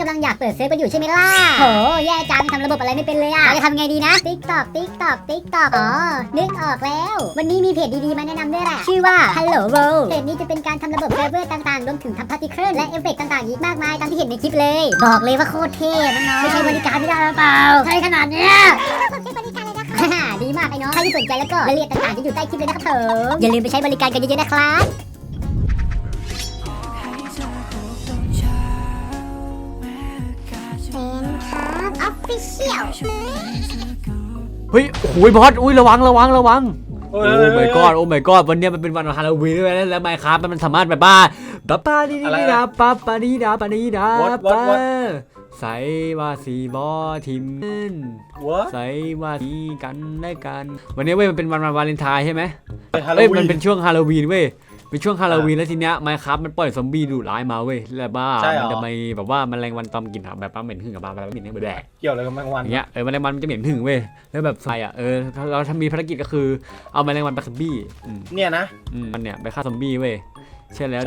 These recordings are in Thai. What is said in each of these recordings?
กำลังอยากเปิดเซิร์ฟกันอยู่ใช่ไหมล่ะโหแย่จังทำระบบอะไรไม่เป็นเลยอะเราจะทำไงดีนะ TikTok TikTok TikTok อ๋อนึกออกแล้ว วันนี้มีเพจดีๆมาแนะนำด้วยแหละชื่อว่า Hello World เพจนี้จะเป็นการทำระบบเซิร์ฟเวอร์ต่างๆรวมถึงทำพาร์ติเคิลและเอฟเฟกต์ต่างๆอีกมากมายตามที่เห็นในคลิปเลย บอกเลยว่าโคตรเท่น้องๆไม่ใช่บริการไม่ได้หรือเปล่าใช่ขนาดเนี้ยผมใช้บริการเลยนะคะฮ่าดีมากไอ้น้องใครที่สนใจแล้วก็รายละเอียดต่างๆจะอยู่ใต้คลิปเลยนะครับผมอย่าลืมไปใช้บริการกันเยอะๆนะครับ เชียลเฮ้ยโอ้ยบอสอุ้ยระวังระวังระวังโอ้โอ้ my god โอ้ my god วันเนี้ยมันเป็นวันฮาโลวีนด้วยนะแล้วไมครับมันสามารถแบบว่าปั๊บปาดีดีดาปั๊บปาดีดาปาดีดาปาใส่ว่าสีบอทีมวะใส่ว่าสีกันได้กัน วันนี้เว้ยมันเป็นวันวาเลนไทน์ใช่ไหมฮาโลเอ้ยวีมันนเป็นช่วงฮาโลวีนเว้ย เป็นช่วงฮาโลวีนแล้วทีเนี้ยไมครับมันปล่อยซอมบี้ดุร้ายมาเว้ยแล้วบ้าใช่เหรอ มันจะไม่แบบว่ามันแรงวันตอมกลิ่นหาแบบว่าเหม็นหึ่งกับบ้าแบบเหม็นหึ่งแบบแดก เกี่ยวอะไรกับแมงวันอย่างเงี้ยเออแมลงวันมันจะเหม็นหึ่งเว้ยแล้วแบบไฟอะเออเราทำมีภารกิจก็คือเอาแมลงวันไปซอมบี้อืมเนี่ยนะ อืมมันเนี่ยไปฆ่าซอมบี้เว้ยใช่แล้ว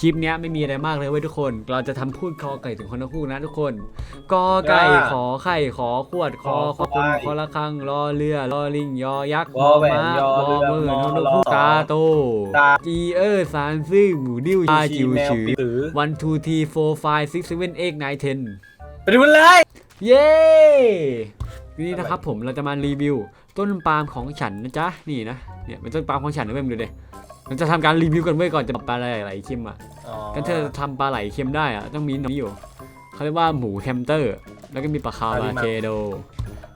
คลิปเนี้ยไม่มีอะไรมากเลยเว้ยทุกคน เราจะทำพูดคอไก่ถึงคนละคู่นะทุกคนกอไก่ขอไข่ขอขวดคอขอคุณคอละคังรอเรือรอลิงยอยักษ์วอแหวนม้ายอวอเรือมือมอนนกรอคู่กาโตตา จีเออร์สารซื่อหมูดิ้วชาจิวแมวฉือปีสือ one two three four five six seven eight nine ten ไปดูมันเลย เย้นี่นะครับผมเราจะมารีวิว ต้นปาล์มของฉันนะจ๊ะ นี่นะเนี่ยเป็นต้นปาล์มของฉันนะเว้ยมึงดูดิ มันจะทำการรีวิวกันเว้ยก่อนจะปลาไหลไหลเค็มอะอ๋อกันเธอทำปลาไหลเค็มได้อะต้องมีหนี่อยู่เขาเรียกว่าหมูแฮมสเตอร์ แล้วก็มีปลาคาราเคโด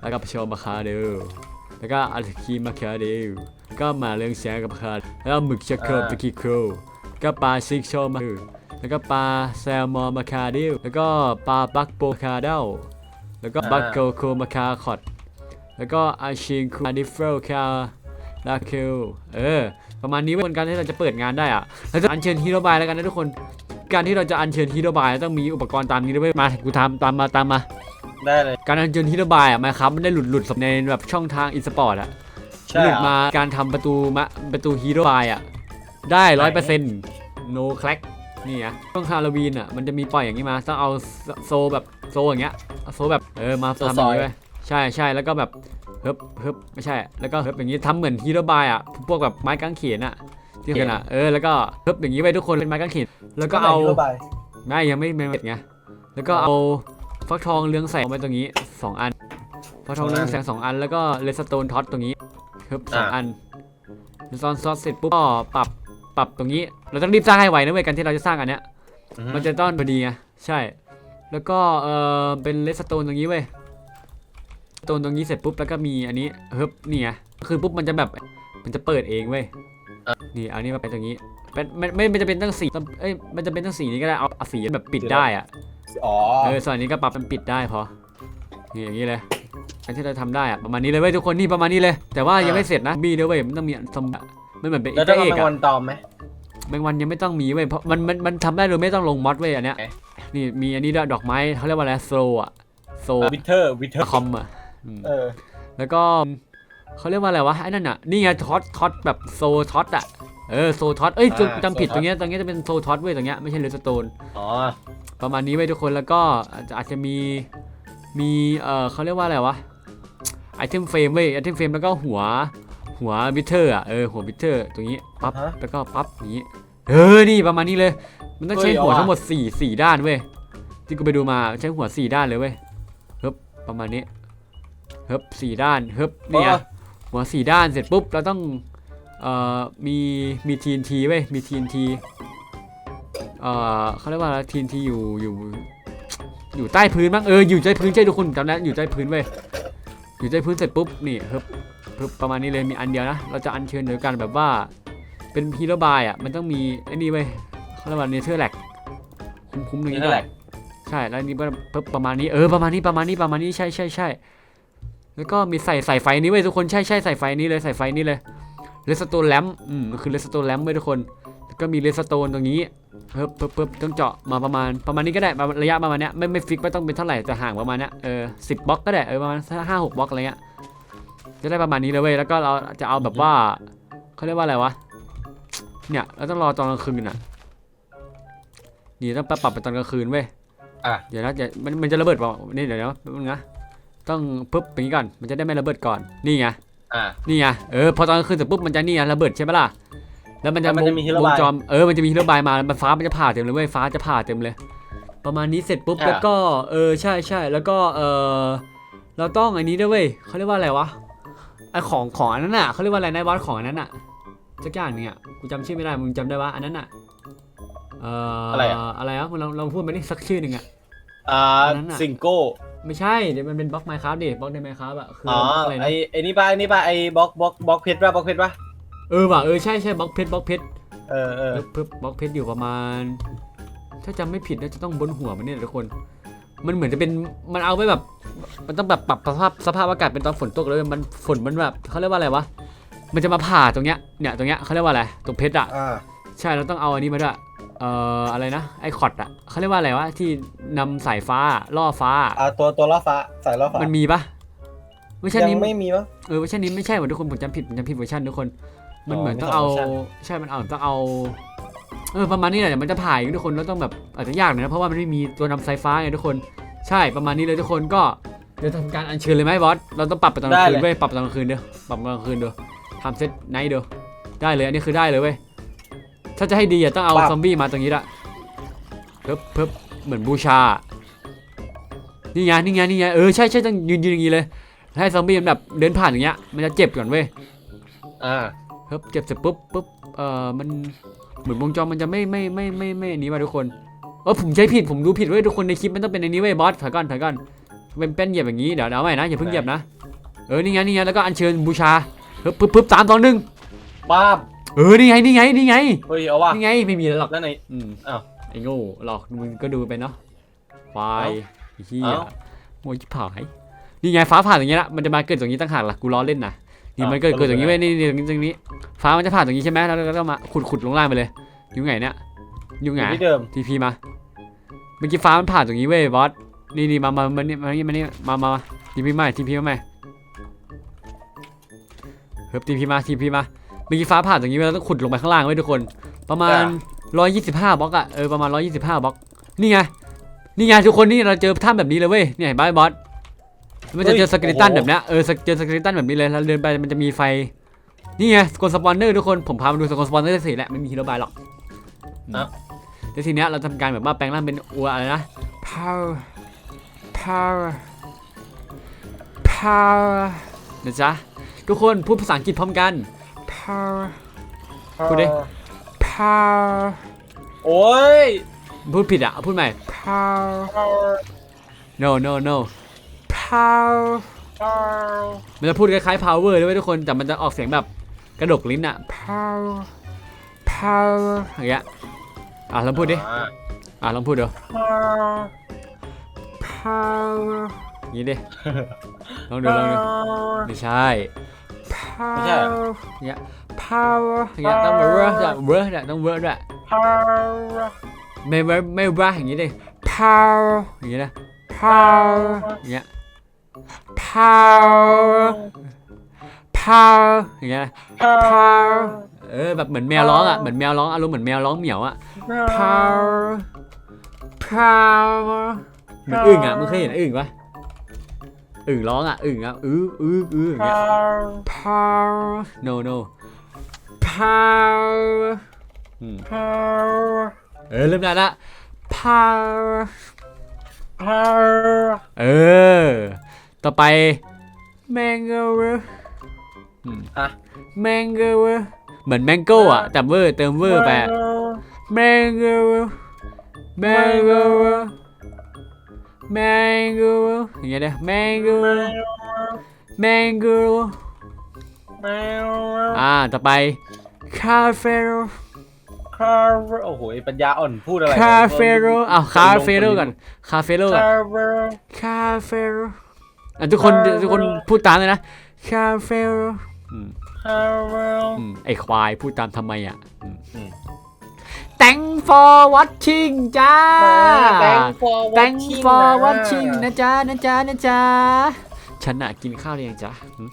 แล้วก็ปลาโชมาคาเดลแล้วก็อัลคีมาคาเดลก็มาเรื่องแสงกับคาแล้วก็หมึกเชคเคิลตะกี้โครก็ปลาซิกโชมาแล้วก็ปลาแซลมอนมาคาเดลแล้วก็ปลาบักโปคาเดลแล้วก็บัคโกโคมาคาคอดแล้วก็อาชิงคูดิฟเฟลคาลาเคลเออ ประมาณนี้เว้ยการที่เราจะเปิดงานได้อะเราจะอัญเชิญฮีโร่บายแล้วกันนะทุกคน การที่เราจะอัญเชิญฮีโร่บายต้องมีอุปกรณ์ตามนี้ด้วยเวยมากูทำตามมาตามมา ได้เลย การอัญเชิญฮีโร่บายอะมาครับมันได้หลุดหลุดในแบบช่องทางอีสปอร์ตอะใช่หลุเหดรอมาการทำประตูมะประตูฮีโร่บายอะได้ร้อยเปอร์เซ็นต์ no crack นี่อะช่วงฮาโลวีนอะมันจะมีปล่อยอย่างนี้มาต้องเอาโซแบบโซอย่างเงี้ยเอาโซแบบเออมาทำอย่างนี้ไว้ใช่ใช่แล้วก็แบบ เฮิบเฮิบไม่ใช่ แล้วก็เฮิบอย่างนี้ทำเหมือนฮีโร่บายอะพวกแบบไม้กางเขนอะที่กันอะเออแล้วก็เฮิบอย่างนี้ไปทุกคนเป็นไม้กางเขนแล้วก็เอาไหนฮีโร่บายไม่ยังไม่ไม่เสร็จไงแล้วก็เอาฟักทองเรืองแสงไว้ตรงนี้สองอันฟักทองเรืองแสงสองอัน แล้วก็เลสโตนท็อตตรงนี้เฮิบสองอันเลสโตนซอสเสร็จปุ๊บก็ปรับปรับตรงนี้ เราต้องรีบสร้างให้ไวนะเว้ยกันที่เราจะสร้างอันเนี้ยอือฮึมันจะต้องพอดีไงใช่ แล้วก็เออเป็นเลสโตนตรงนี้เว้ยส โตนตรงนี้เสร็จปุ๊บแล้วก็มีอันนี้เฮิบนี่ไงคือปุ๊บมันจะแบบมันจะเปิดเองเว้ยนี่เอานี้มาเป็นตรงนี้เป็นไม่ไม่ไม่จะเป็นตั้งสีเอ้ยมันจะเป็นตั้งสีนี้ก็ได้เอาเอาสีแบบปิดได้อะอ๋อเออส่วนอันนี้ก็ปรับเป็นปิดได้พอนี่อย่างนี้เลยอันที่เราทำได้อะประมาณนี้เลยเว้ยทุกคนนี่ประมาณนี้เลย แต่ว่ายังไม่เสร็จนะมีด้วยเว้ยมันต้องมีสมไม่เหมือนเป็นอีแล้วเตต้อองร์เอเอากแมงอะวันตอมไหมแมงวันยังไม่ต้องมีเว้ยเพราะมันมันมันทำได้โดยไม่ต้องลงมอดเว้ยอันเนี้ยโอเคนี่มีอันนี้ด้วยดอกไม้เขาเรียกว่าอะไรโซอะโซวิเทอร์วิเทอร์คอมอะอืม เออ แล้วก็เขาเรียกว่าอะไรวะไอ้นั่นอะนี่ไงท็อตท็อตแบบโซท็อตอะเออโซท็อตเอ้ยจำจำผิดตรงเนี้ยตรงเนี้ยจะเป็นโซท็อตเว้ยตรงเนี้ยไม่ใช่เลสโตนอ๋อประมาณนี้ไว้ยทุกคนแล้วก็อาจจะอาจจะมีมีเออเขาเรียกว่าอะไรวะไอเทมเฟรมเว้ยไอเทมเฟรมแล้วก็หัวหัวบิทเทอร์อะเออหัวบิทเทอร์ตรงนี้ปั๊บฮะแล้วก็ปั๊บอย่างนี้เออนี่ประมาณนี้เลย มันต้องใช้เฮ้ยหัวเอาว่ะทั้งหมด4 4ด้านเว้ยที่กูไปดูมาใช้หัว4ด้านเลยเว้ยเฮิบประมาณนี้ เฮิบสี่ด้านเฮิบเนี่ยอ๋อหัวสี่ด้านเสร็จปุ๊บเราต้องเอ่อมีมี TNT เว้ยมี TNT เอ่อเขาเรียกว่าอะไร TNT อยู่อยู่ อยู่ใต้พื้นมั้งเอออยู่ใต้พื้นใช่ทุกคนจำได้อยู่ใต้พื้นเว้ยอยู่ใต้พื้นเสร็จปุ๊บนี่เฮิบเฮิบประมาณนี้เลยมีอันเดียวนะเราจะอัญเชิญโดยการแบบว่าเป็นฮีโร่บายอะมันต้องมีไอ้นี่เว้ยเขาเรียกว่าเนเธอร์แลกคุ้มๆอย่างนี่นี้นั่นด้แหวยละใช่แล้วนี่ก็ปึ๊บประมาณนี้เออประมาณนี้ประมาณนี้ประมาณนี้ใช่ใช่ใช่ แล้วก็มีใส่ใส่ไฟนี้ไว้ยทุกคนใช่ใช่ใส่ไฟนี้เลยใส่ไฟนี้เลยเลสโตนแลมอืมมันคือเลสโตนแลมไว้ยทุกคนแล้วก็มีเลสโตนตรงนี้เพิ่มเพิ่มเพิ่มต้องเจาะมาประมาณประมาณนี้ก็ได้ประมาณระยะประมาณเนี้ยไม่ไม่ฟิกว่าต้องเป็นเท่าไหร่แต่ห่างประมาณเนี้ยเออสิบบล็อกก็ได้เออประมาณห้าหกบล็อกอะไรเงี้ยจะได้ประมาณนี้เลยเว้ยแล้วก็เราจะเอาแบบว่าเขาเรียกว่าอะไรวะเนี่ยเราต้องรอตอนกลางคืนอะนี่ต้องปรับไปตอนกลางคืนเว้ยอะเดี๋ยวนะเดี๋ยวมันมันจะระเบิดเปล่านี่เดี๋ยวนะแป๊บนึงนะ ต้องปุ๊บอย่างนี้ก่อน มันจะได้ไม่ระเบิดก่อน นี่ไง อะนี่ไง เออ พอตอนกลางคืนเสร็จปุ๊บมันจะนี่ไงระเบิดใช่ไหมล่ะ แล้วมันจะแล้วมันจะมีฮีโร่วงบายจอม เออ มันจะมีฮีโร่บายมา มันฟ้ามันจะผ่าเต็มเลยเว้ย ฟ้าจะผ่าเต็มเลย ประมาณนี้เสร็จปุ๊บอะแล้วก็ เออ ใช่ใช่แล้วก็ เออเราต้องอันนี้ด้วยเว้ยเขาเรียกว่าอะไรวะ ไอของของอันนั้นน่ะเขาเรียกว่าอะไรนะวัดของอันนั้นน่ะสักอย่างหนึงอะ กูจำชื่อไม่ได้ มึงจำได้วะอันนั้นน่ะ เอ่อ อะไรอะอะไรอะเราเราพูดมาดิสักชื่อหนึ่งอะอ่าอันนั้นน่ะซิงโก้ ไม่ใช่เดี๋ยวมันเป็นบล็อกไมค์ครับดิบล็อกในไมค์ครับอะคืออ๋อบล็อกอะไรไอนะไอนี่ป่ะไอนี่ป่ะไอบล็อกบล็อกบล็อกเพชรป่ะบล็อกเพชรป่ะเออว่ะเออใช่ใช่บล็อกเพชรบล็อกเพชรเออเออเออเพิ่มบล็อกเพชรอยู่ประมาณ ถ้าจำไม่ผิดน่าจะต้องบนหัวมันเนี่ยทุกคน มันเหมือนจะเป็นมันเอาไว้แบบ มันต้องแบบปรับสภาพสภาพอากาศเป็นตอนฝนตกเลยมันฝนมันแบบเขาเรียกว่าอะไรวะมันจะมาผ่าตรงเนี้ยเนี่ยตรงเนี้ยเขาเรียกว่าอะไรตรงเพชรอะอ่า ใช่เราต้องเอาอันนี้มาด้วยเอ่ออะไรนะไอคอดอะเขาเรียกว่าอะไรวะที่นำสายฟ้าล่อฟ้า อ่าตัวตัวล่อฟ้าสายล่อฟ้ามันมีปะไม่ใช่ยันี้งไม่มีมั้ง เออเวอร์ชันนี้ไม่ใช่ว่ะทุกคนผมจำผิดผมจำผิดเวอร์ชันทุกคน มันอ๋อเหมือนมีต้องสองเอาเวอร์ชัน ใช่มันเอาต้องเอาเออประมาณนี้แหละเดี๋ยวมันจะผ่ายทุกคนแล้วต้องแบบอาจจะยากหน่อยนะเพราะว่ามันไม่มีตัวนำสายฟ้าไงทุกคน ใช่ประมาณนี้เลยทุกคนก็เดี๋ยวทำการอัญเชิญเลยไหมบอสเราต้องปรับไปตอนกลางคืนเว้ยปรับไปตอนกลางคืนเด้อปรับตอนกลางคืนเด้อทำเซตไนท์เด้อได้เลยอันนี้คือได้เลยเว้ย ถ้าจะให้ดีอะต้องเอาซอมบี้มาตรงนี้ละเพิ่มเพิ่มเหมือนบูชา นี่ไงนี่ไงนี่ไงเออใช่ใช่ต้องยืนยืนอย่างนี้เลยให้ซอมบี้มันแบบเดินผ่านอย่างเงี้ยมันจะเจ็บก่อนเว้ย อ่าเฮ้ยเจ็บเสร็จปุ๊บปุ๊บเอ่อมันเหมือนวงจรมันจะไม่ไม่ไม่ไม่ไม่อันนี้ว่ะทุกคนเออผมใช้ผิดผมดูผิดเว้ยทุกคนในคลิปมันต้องเป็นอันนี้เว้ยบอสถอยก่อนถอยก่อนเป็นเป็นเหยียบอย่างนี้เดี๋ยวเดี๋ยวเอาใหม่นะอย่าเพิ่งเหยียบนะเออนี่ไงนี่ไงแล้วก็อัญเชิญบูชาเฮ้ยปุ๊บปุ๊บสามสองหนึ่งป้าบ เออนี่ไงนี่ไงนี่ไงเฮ้ยเอาว่ะนี่ไงไม่มีอะไรหรอกแล้วไหนอืมอ้าว ไอ้โง่หลอกมึงก็ดูไปเนาะควายไอ้เหี้ยเอ้า โมยชิบหายนี่ไงฟ้าผ่าตรงนี้ละมันจะมาเกิดตรงนี้ตั้งหากล่ะกูล้อเล่นนะนี่มันเกิดเกิดตรงนี้เว้ยนี่นี่ตรงนี้ตรงนี้ ฟ้ามันจะผ่านตรงนี้ใช่ไหมแล้วเราก็มาขุดขุดลงล่างไปเลยอยู่ไงเนี่ยอยู่อไง ยู่ที่เดิมทีพีมา เมื่อกี้ฟ้ามันผ่านตรงนี้เว้ยบอส นี่นี่มามามานี่มานี่มานี่มามาทีพีมาทีพีมาใหม่เฮ้ยทีพีมาทีพีมา เมื่อกี้ฟ้าผ่านตรงนี้เว้ยเราต้องขุดลงไปข้างล่างเว้ยทุกคน ประมาณ 125บล็อกอะเออประมาณ 125บล็อกนี่ไงนี่ไงทุกคนนี่เราเจอถ้ำแบบนี้เลยเว้ยเนี่ยเห็นไหมบอสมันจะเจอสเกลิตันแบบเนี้ยเออเจอสเกลิตันแบบนี้เลยเราเดินไปมันจะมีไฟนี่ไงสกลสปอนเนอร์ทุกคนผมพามาดูสกลสปอนเนอร์สิแหละไม่มีฮีโร่บายหรอกอะเดี๋ยวทีเนี้ยเราทำการแบบว่าแปลงร่างเป็นอัวอะไรนะ power power power นะจ๊ะทุกคนพูดภาษาอังกฤษพร้อมกัน power พูดดิ power โอ้ยพูดผิดอะ พูดใหม่ power no no no power มันจะพูดคล้ายๆ power ด้วยเวยทุกคน แต่มันจะออกเสียงแบบกระดกลิ้นอะ power power อย่างเงี้ย อะลองพูดดิ อ่าอะลองพูดเดี๋ยว power อย่างงี้ดิ ลองดูลองดูไม่ใช่ ไม่ใช่เหรออย่างเงี้ย power อย่างเงี้ยต้อง word ด้วย word ด้วยต้อง word ด้วยไม่ word ไม่ word อย่างงี้ดิ power อย่างงี้นะ power อย่างเงี้ย power power อย่างเงี้ยนะ power เออแบบเหมือนแมวร้องอะเหมือนแมวร้องอารมณ์เหมือนแมวร้องเหมียวอะ power power เหมือนอึ่งอะมึงเคยเห็นอึ่งปะ อึ่งร้องอะอึ่งอะอื้ออื้ออื้ออย่างเงี้ย power no no power อืมเออเริ่มได้ละ power เออ ต่อไป mango อืมอะ mango เหมือน mango อะ แต่เวอร์เติมเวอร์ไป mango mango mango อย่างเงี้ยเด้ mango mango อ่าต่อไป cafe คาร์โอ้โหไอ้ปัญญาอ่อนพูดอะไร cafe อ้าว cafe ก่อน cafe ก่อนคาร์คาเฟ่อะทุกคนทุกคนพูดตามเลยนะคาเฟ่อืมคาร์อืมไอควายพูดตามทำไมอะอืมอืม Thank for watching จ้า Thank for Thank watching for นะ watching นะจ๊ะนะจ๊ะนะจ๊ะฉันอะกินข้าวหรือยังจ๊ะหึ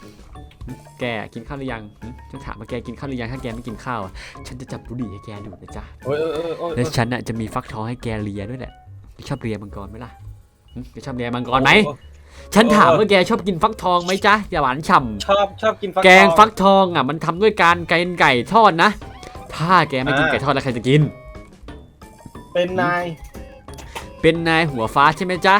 หึแกกินข้าวหรือยังหึฉันถามว่าแกกินข้าวหรือยังถ้าแกไม่กินข้าวอะฉันจะจับบุหรี่ให้แกดูดนะจ๊ะ โอ้ยโอ้ยโอ้ยโอ้ยและฉันอะจะมีฟักทองให้แกเลียด้วยแหละชอบเรียมังกรไหมล่ะหึแกชอบเรียมังกรไหม ฉันถามว่าแกชอบกินฟักทองไหมจ๊ะอย่าหวานฉ่ชอบชอบกินฟักำแกงทอฟักทองอะมันทำด้วยการไก่ไก่ทอดนะ ถ้าแกไม่กินอ่าไก่ทอดแล้วใครจะกิน เป็นนาย เป็นนายหัวฟ้าใช่ไหมจ๊ะ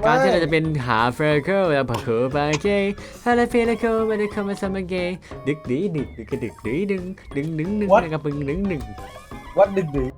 ไม่การที่เราจะเป็นหาเฟอร์เคิลและผักเขอปาเกย์ฮาลาเฟลเคิลไม่ได้เข้ามาสมัครเกย์ดึกดีดึกดึกกระดึกดีดึงดึงดึงดึงแล้วก็ปึงดึงดึงวัดดึกดึก